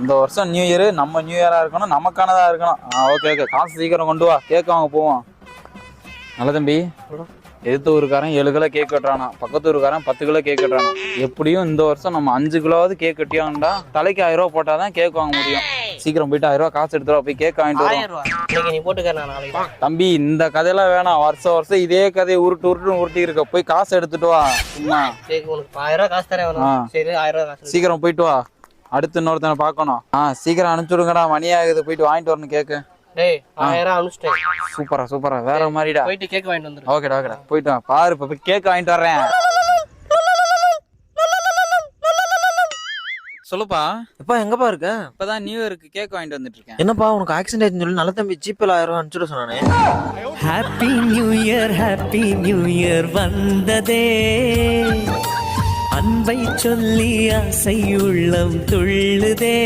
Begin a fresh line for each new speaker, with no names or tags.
இந்த வருஷம் new year நம்ம நியூ இயரா இருக்கணும் நமக்கானதா இருக்கணும். ஓகே ஓகே காசு சீக்கிரம் கொண்டு வா. கேக் வாங்க போவோம். நல்ல தம்பி. எதிர்த்த ஊருக்காரன் ஏழு கிலோ கேக் வெட்டுறானா பக்கத்து ஊருக்காரன் பத்து கிலோ கேக் வெட்டுறானா எப்படியும் இந்த வருஷம் நம்ம அஞ்சு கிலோவாவது கேக் வெட்டியாங்கடா தலைக்கு ஆயிரம் ரூபா போட்டாதான் கேக் வாங்க முடியும். சீக்கிரம் போயிட்டு ஆயிரம் ரூபா காசு எடுத்துட்டு வா, போய் கேக் வாங்கிட்டு வரோம் தம்பி இந்த கதையெல்லாம் வேணாம். வருஷம் வருஷம் இதே கதையை உருட்டு உருட்டு உருட்டி இருக்க. போய் காசு எடுத்துட்டு வா. சும்மா.
ஆயிரம் ரூபா காசு தரேன்
ஆ.
சரி ஆயிரம் ரூபா
சீக்கிரம் போயிட்டு வா. அடுத்து இன்னொருத்தனை பார்க்கணும். ஆ சீக்கிரம் அனுப்பிச்சு விடுங்கடா. மணி ஆகுது. போயிட்டு வாங்கிட்டு வரணும் கேக்கு.
டேய் ஆயிரம் அனுப்பிச்சிட்டேன்.
சூப்பரா சூப்பரா. வேற மாதிரிடா.
போயிட்டு கேக் வாங்கிட்டு வந்துரு.
ஓகேடா ஓகேடா. போயிட்டு வா. பாரு இப்ப கேக் வாங்கிட்டு வர்றேன். சொல்லுப்பா.
எப்பா எங்கப்பா இருக்க?
இப்பதான் நியூ இயருக்கு கேக் வாங்கிட்டு வந்துட்டு இருக்கேன்.
என்னப்பா உனக்கு ஆக்சிடென்ட் ஆயிடுச்சுன்னு சொல்லி நல்ல தம்பி ஜிபேல ஆயிரம் ரூபா அனுப்பிச்சுட சொன்னானே.
Happy new year happy new year வந்ததே. அன்பை சொல்லி ஆசை துள்ளுதே.